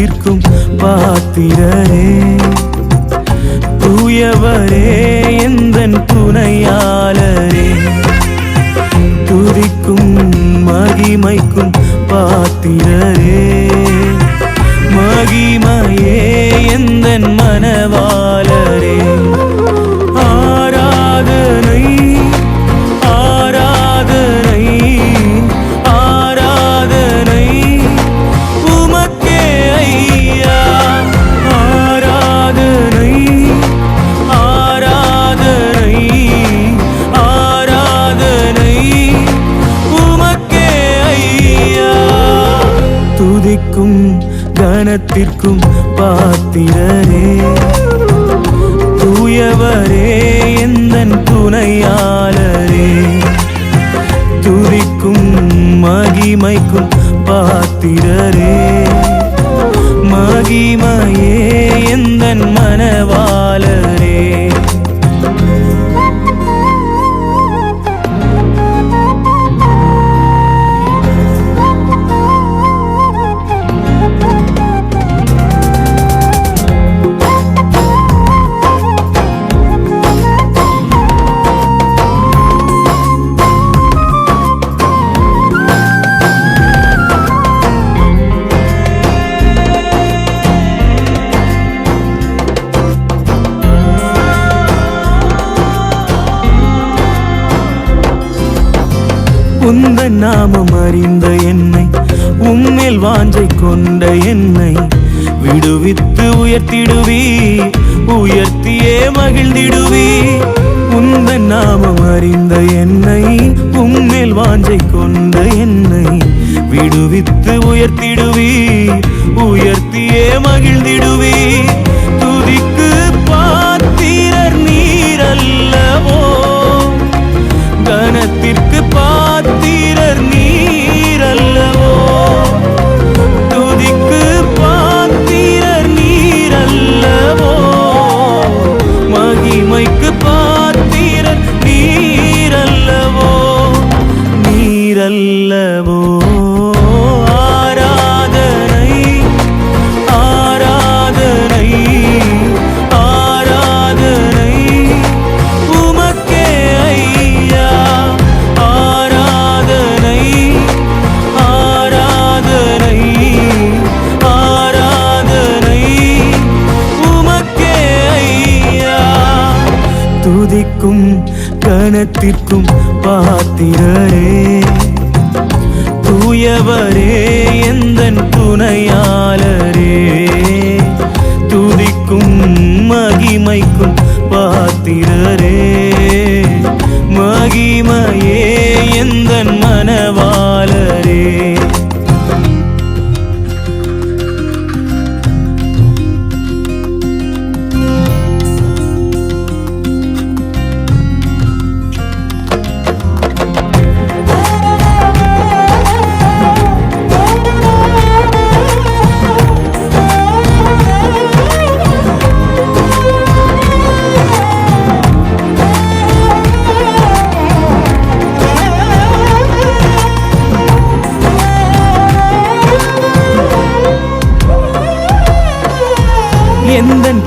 கனத்திற்கும் பாத்திர மகிமையே எந்தன் மனவாளரே உந்த நாமம் அறிந்த என்னை உம்மேல் வாஞ்சை கொண்ட என்னை. விடுவித்து உயர்த்திடுவி உயர்த்தியே மகிழ்ந்திடுவி. உந்த நாமம் அறிந்த என்னை உம்மேல் வாஞ்சை கொண்ட என்னை. விடுவித்து உயர்த்திடுவி உயர்த்தியே மகிழ்ந்திடுவி. துதிக்கு பாத்திரர் நீரல்லவோ? கனத்திற்கும் பாத்திரரே. தூயவரே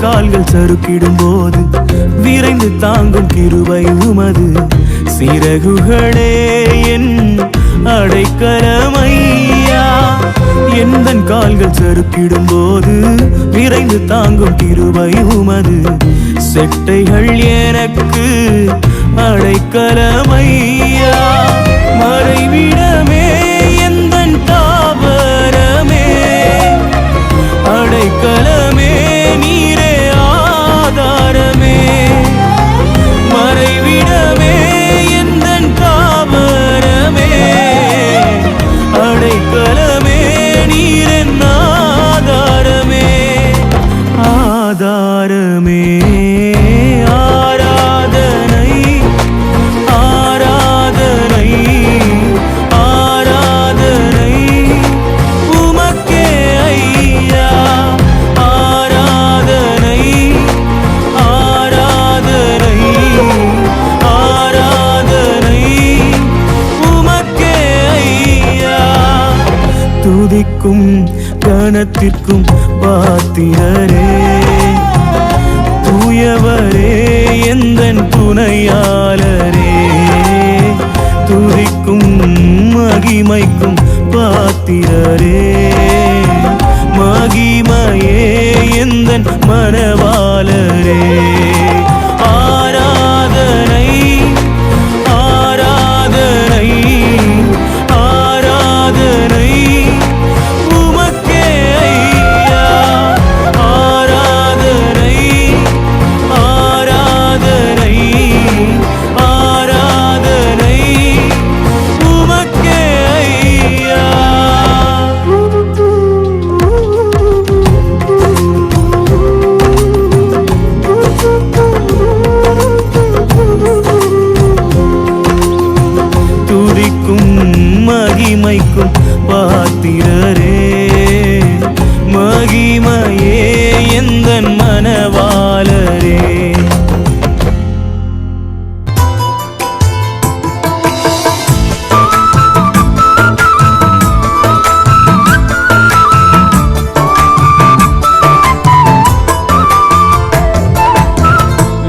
கால்கள் சறுக்கிடும் போது விரைந்து தாங்கும் கிருவை உமது. சிறகுகளே என் அடைக்கலமையா. எந்தன் கால்கள் சறுக்கிடும் போது விரைந்து தாங்கும் கிருவை உமது. செட்டைகள் எனக்கு அடைக்கலமையா. மறைவிடமே எந்தன் தாவரமே. அடைக்கல கணத்திற்கும் பாத்திரரே. தூயவரே எந்த துணையாளரே. துதிக்கும் மகிமைக்கும் பாத்திரரே. மகிமையே எந்த மனவாளரே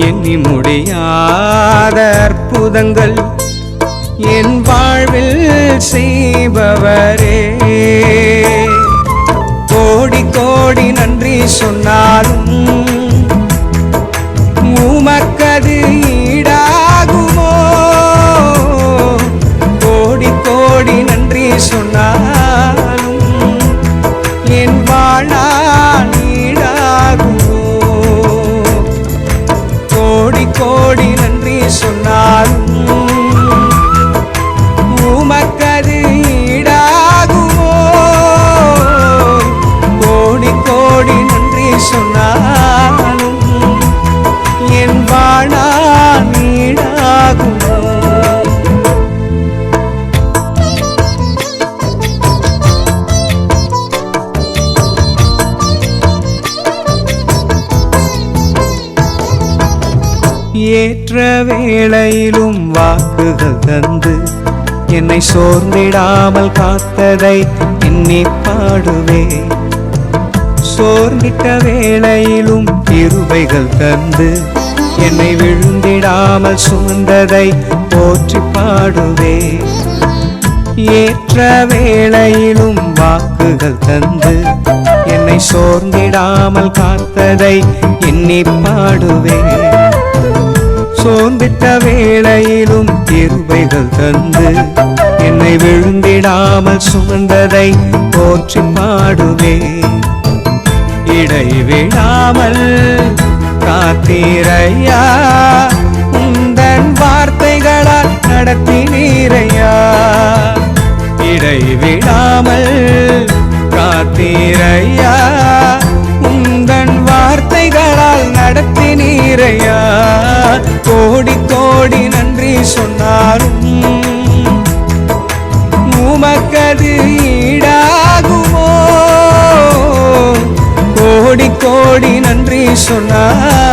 எண்ணி முடியாத அற்புதங்கள் என் வாழ்வில் செய்பவரே. ஏற்ற வேளையிலும் வாக்குகள் தந்து என்னை சோர்ந்திடாமல் காத்ததை எண்ணி பாடுவே. சோர்ந்திட்ட வேளையிலும் இருவைகள் தந்து என்னை விழுந்திடாமல் சுமந்ததை போற்றி பாடுவே. ஏற்ற வேளையிலும் வாக்குகள் தந்து என்னை சோர்ந்திடாமல் காத்ததை எண்ணி பாடுவேன் சோர்ந்திட்ட வேளையிலும் கிருபைகள் தந்து என்னை விழுந்திடாமல் சுமந்ததை போற்றி பாடுவே இடைவிடாமல் காத்தீரையா? உந்தன் வார்த்தைகளால் நடத்தினீரையா இடைவிடாமல் காத்தீரையா? நடத்தினீரையா கோடி கோடி நன்றி சொன்னாலும் உமக்கது ஈடாகுமோ? கோடி கோடி நன்றி சொன்னார்.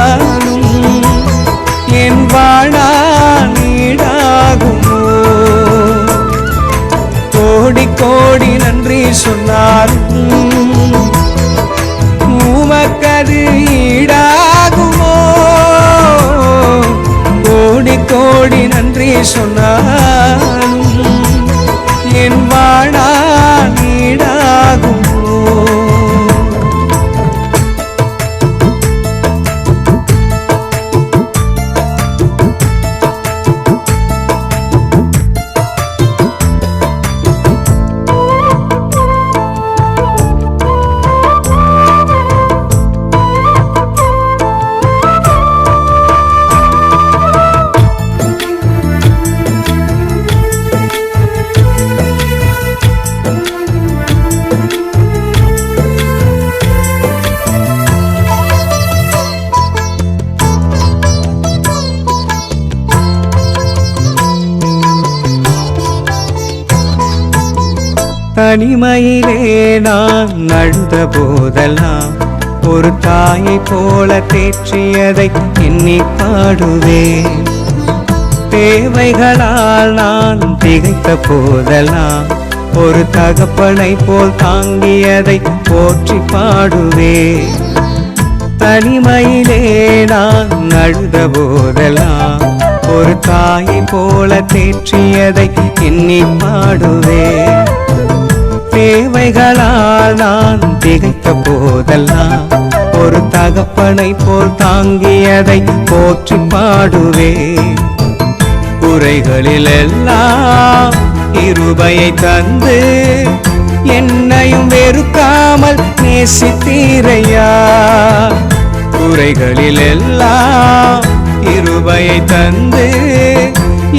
நன்றி தனிமையிலே நான் நடந்த போதெல்லாம் ஒரு தாயை போல தேற்றியதை எண்ணி பாடுவேன். தேவைகளால் நான் திகைத்த போதெல்லாம் ஒரு தகப்பனை போல் தாங்கியதை போற்றி பாடுவேன். தனிமையிலே நான் அழுத போதெல்லாம் ஒரு தாயை போல தேற்றியதை எண்ணி பாடுவேன். தேவைகளால் நான் திகைத்த போதெல்லாம் ஒரு தகப்பனை போல் தாங்கியதை போற்றி பாடுவேன். குறைகளில் எல்லாம் இருபையை தந்து என்னையும் வெறுக்காமல் நேசித்தீரையா? குறைகளில் எல்லாம் இருபையை தந்து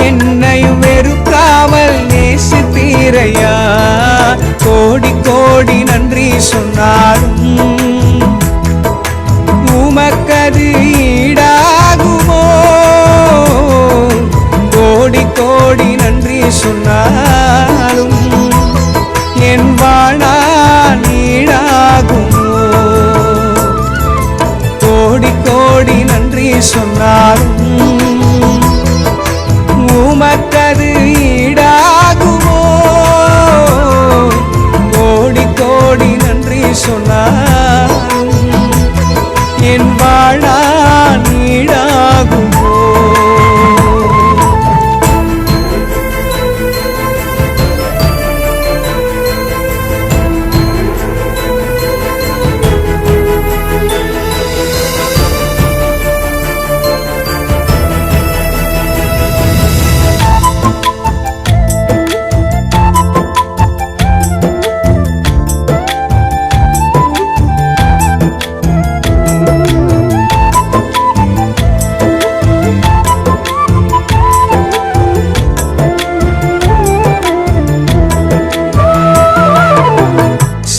என்னையும் வெறுக்காமல் நேசித்தீரையா? கோடி கோடி நன்றி சொன்னாலும் உமக்கது ஈடாகுமோ? கோடி கோடி நன்றி சொன்னார்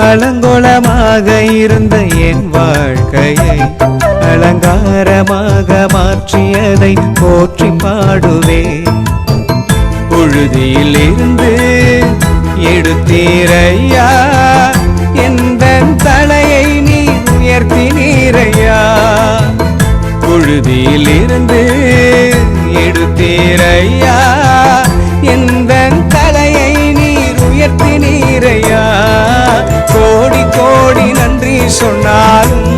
அலங்கோலமாக இருந்த என் வாழ்க்கையை அலங்காரமாக மாற்றியதை போற்றி பாடுவே புழுதியில் இருந்து எடுத்தீரையா? எந்த தலையை நீ உயர்த்தினீரையா புழுதியில் இருந்து எடுத்தீரையா? எந்த தலையை நீர் உயர்த்தினீரையா நீரையா? சொன்னாலும்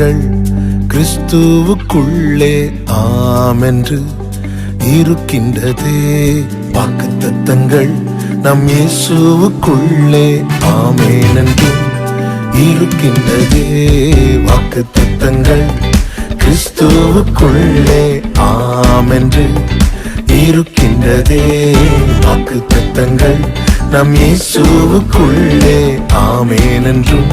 நீங்கள் கிறிஸ்துவுக்குள்ளே ஆமென்று இருக்கின்றதே. வாக்கு தத்தங்கள் நம் இயேசுவுக்குள்ளே ஆமேன் என்றும் இருக்கின்றதே. வாக்கு தத்தங்கள் கிறிஸ்துவுக்குள்ளே ஆமென்று இருக்கின்றதே. வாக்கு தத்தங்கள் நம் இயேசுவுக்குள்ளே ஆமேன் என்றும்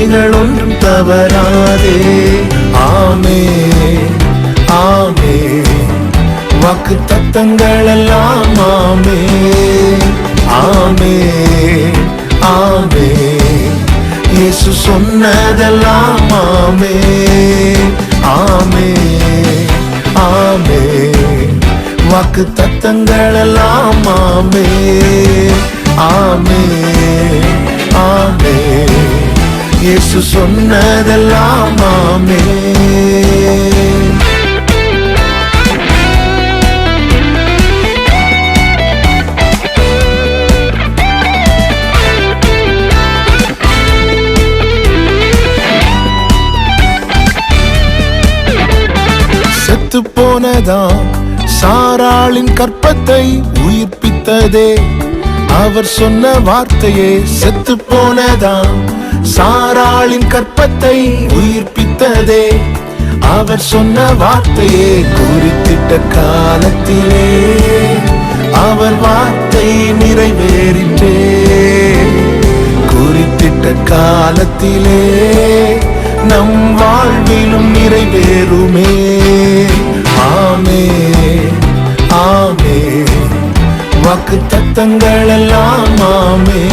வார்த்தைகள் ஒன்றும் தவறாதே. ஆமே ஆமே. வாக்கு தத்தங்கள் எல்லாம் ஆமே ஆமே ஆமே. இயேசு சொன்னதெல்லாம் ஆமே ஆமே ஆமே. வாக்கு தத்தங்கள் எல்லாம் ஆமே ஆமே ஆமே. இயேசு சொன்னதெல்லாம் ஆமே செத்து போனதாம் சாராளின் கற்பத்தை உயிர்ப்பித்ததே. அவர் சொன்ன வார்த்தையே செத்து போனதாம் சாராளின் கற்பத்தை உயிர்ப்பித்ததே. அவர் சொன்ன வார்த்தையே குறித்திட்ட காலத்திலே. அவர் வார்த்தை நிறைவேறிற்றே குறித்திட்ட காலத்திலே நம் வாழ்விலும் நிறைவேறுமே. ஆமே ஆமே. வாக்கு தத்தங்கள் எல்லாம் ஆமே.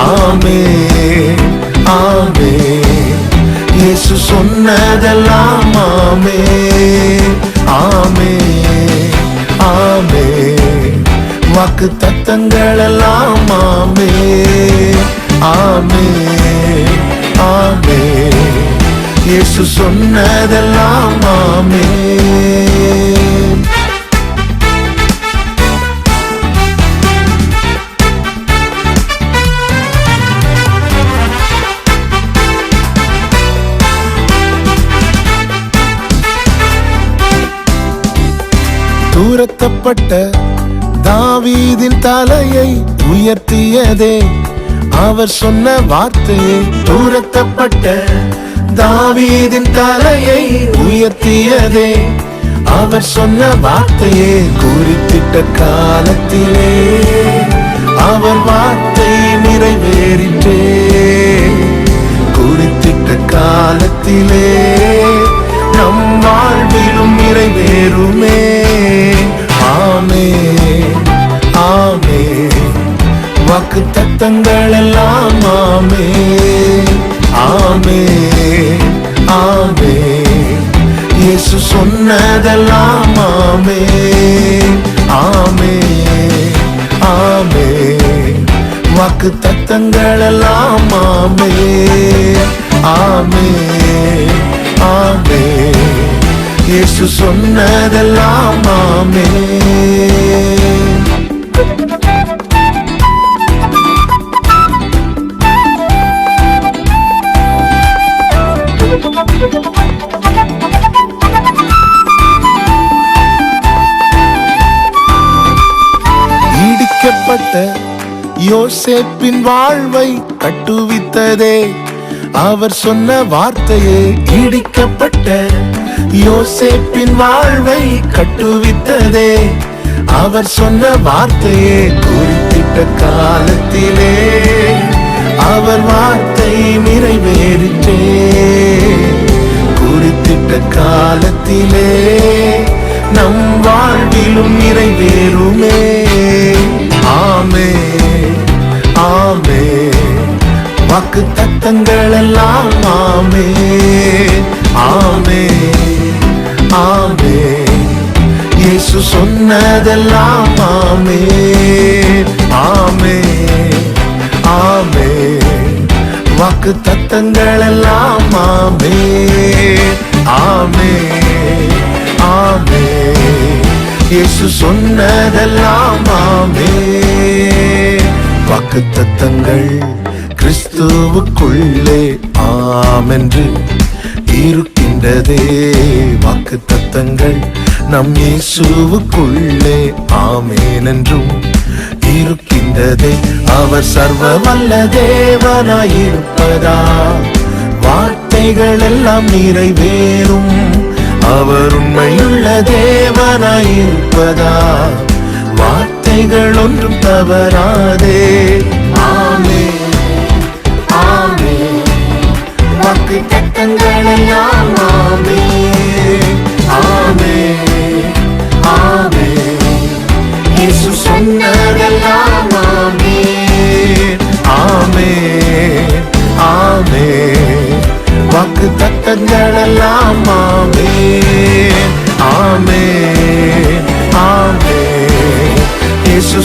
ஆமே ஆமே இயேசு சொன்னதெல்லாம் ஆமே ஆமே ஆமே வாக்கு தத்தங்கள் எல்லாம் ஆமே ஆமே ஆமே இயேசு சொன்னதெல்லாம் ஆமே தூரத்தப்பட்ட தாவீதின் தலையை உயர்த்தியதே. அவர் சொன்ன வார்த்தையை தூரத்தப்பட்ட தாவீதின் தலையை உயர்த்தியதே. அவர் சொன்ன வார்த்தையே குறித்திட்ட காலத்திலே. அவர் வார்த்தை நிறைவேறிற்றே. குறித்திட்ட காலத்திலே நம் வாழ்விலும் நிறைவேறுமே. ஆமே ஆமே. வாக்கு தத்தங்கள் எல்லாம் ஆமே ஆமே ஆமே. இயேசு சொன்னதெல்லாம் ஆமே ஆமே ஆமே. வாக்கு தத்தங்கள் எல்லாம் ஆமே ஆமே ஆமே. இயேசு சொன்னதெல்லாம் ஆமே இடிக்கப்பட்ட யோசேப்பின் வாழ்வை கட்டுவித்ததே. அவர் சொன்ன வார்த்தையே இடிக்கப்பட்ட யோசேப்பின் வாழ்வை கட்டுவித்ததே. அவர் சொன்ன வார்த்தையே குறிப்பிட்ட காலத்திலே. அவர் வார்த்தை நிறைவேறிற்றே. குறித்திட்ட காலத்திலே நம் வாழ்விலும் நிறைவேறுமே. ஆமே ஆமே வாக்கு தத்தங்கள் எல்லாம் ஆமே ஆமே ஆமே. இயேசு சொன்னதெல்லாம் ஆமே ஆமே ஆமே. வாக்கு தத்தங்கள் எல்லாம் ஆமே ஆமே ஆமே. இயேசு சொன்னதெல்லாம் ஆமே. வாக்கு தத்தங்கள் கிறிஸ்துவுக்குள்ளே ஆமென்று இருக்கின்றதே வாக்கு தத்தங்கள் நம் இயேசுவுக்குள்ளே ஆமேன் என்றும் இருக்கின்றதே. அவர் சர்வ வல்ல தேவனாயிருப்பதா வார்த்தைகள் எல்லாம் நிறைவேறும். அவர் உண்மையுள்ள தேவனாயிருப்பதா வார்த்தைகள் ஒன்றும் தவறாதே. தத்தங்கள் ஆமே ஆமே ஆமே இயேசு சொன்னதெல்லாம் ஆமே ஆமே ஆமே வாக்கு தத்தங்கள் ஆமே ஆமே ஆமே இயேசு